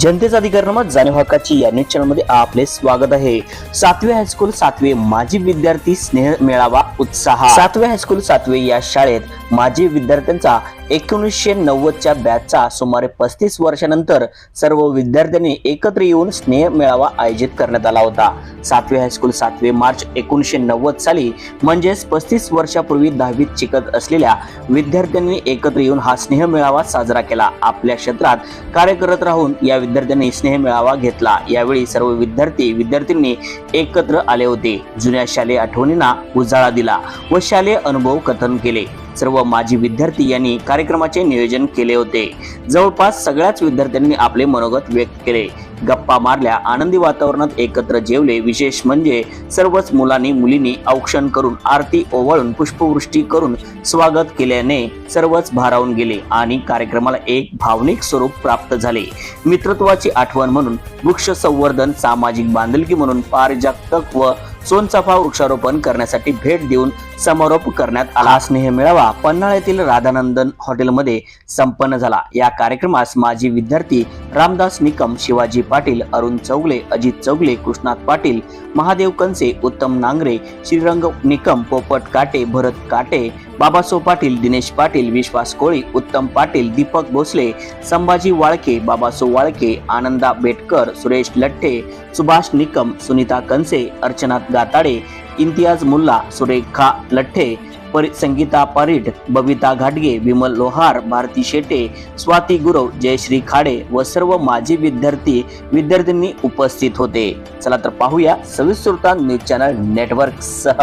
जनतेचा अधिकार नामा जाणीव हक्काची या न्यूज चॅनलमध्ये आपले स्वागत आहे. सातवे हायस्कूल सातवे माजी विद्यार्थी स्नेह मेळावा उत्साह सातवे हायस्कूल सातवे या शाळेत माजी विद्यार्थ्यांचा एकोणीसशे नव्वदच्या बॅचचा सुमारे पस्तीस वर्षानंतर सर्व विद्यार्थ्यांनी एकत्र येऊन स्नेह मेळावा आयोजित करण्यात आला होता. सातवे हायस्कूल सातवे मार्च एकोणीसशे नव्वद साली म्हणजेच पस्तीस वर्षापूर्वी दहावीत शिकत असलेल्या विद्यार्थ्यांनी एकत्र येऊन हा स्नेह मेळावा साजरा केला. आपल्या क्षेत्रात कार्य करत राहून या विद्यार्थ्यांनी स्नेह मेळावा घेतला. यावेळी सर्व विद्यार्थी विद्यार्थ्यांनी एकत्र आले होते. जुन्या शालेय आठवणींना उजाळा दिला व शालेय अनुभव कथन केले. सर्व माजी विद्यार्थी यांनी कार्यक्रमाचे नियोजन केले होते. जवळपास सगळ्याच विद्यार्थ्यांनी आपले मनोगत व्यक्त केले. गप्पा मारल्या आनंदी वातावरणात एकत्र जेवले विशेष म्हणजे सर्वच मुलांनी मुलींनी औक्षण करून आरती ओवाळून पुष्पवृष्टी करून स्वागत केल्याने सर्वच भारावून गेले आणि कार्यक्रमाला एक भावनिक स्वरूप प्राप्त झाले. मित्रत्वाची आठवण म्हणून वृक्ष संवर्धन सामाजिक बांधिलकी म्हणून पारिजातक व सोनचाफा वृक्षारोपण करण्यासाठी भेट देऊन समारोप करण्यात आला. स्नेह मेळावा पन्हाळ येथील राधानंदन हॉटेलमध्ये संपन्न झाला. या कार्यक्रमास माजी विद्यार्थी रामदास निकम शिवाजी पाटील अरुण चौगले अजित चौगले कृष्णात पाटील महादेव कंसे उत्तम नांगरे श्रीरंग निकम पोपट काटे भरत काटे बाबासो पाटील दिनेश पाटील विश्वास कोळी उत्तम पाटील दीपक भोसले संभाजी वाळके बाबासो वाळके आनंदा बेटकर सुरेश लठ्ठे सुभाष निकम सुनीता कंसे अर्चना गाताडे इम्तियाज मुल्ला सुरेखा लठ्ठे परि संगीता परीट बबिता घाटगे विमल लोहार भारती शेटे स्वाती गुरव जयश्री खाडे व सर्व माजी विद्यार्थी विद्यार्थ्यांनी उपस्थित होते. चला तर पाहूया सविस्तृता न्यूज चॅनल नेटवर्क सह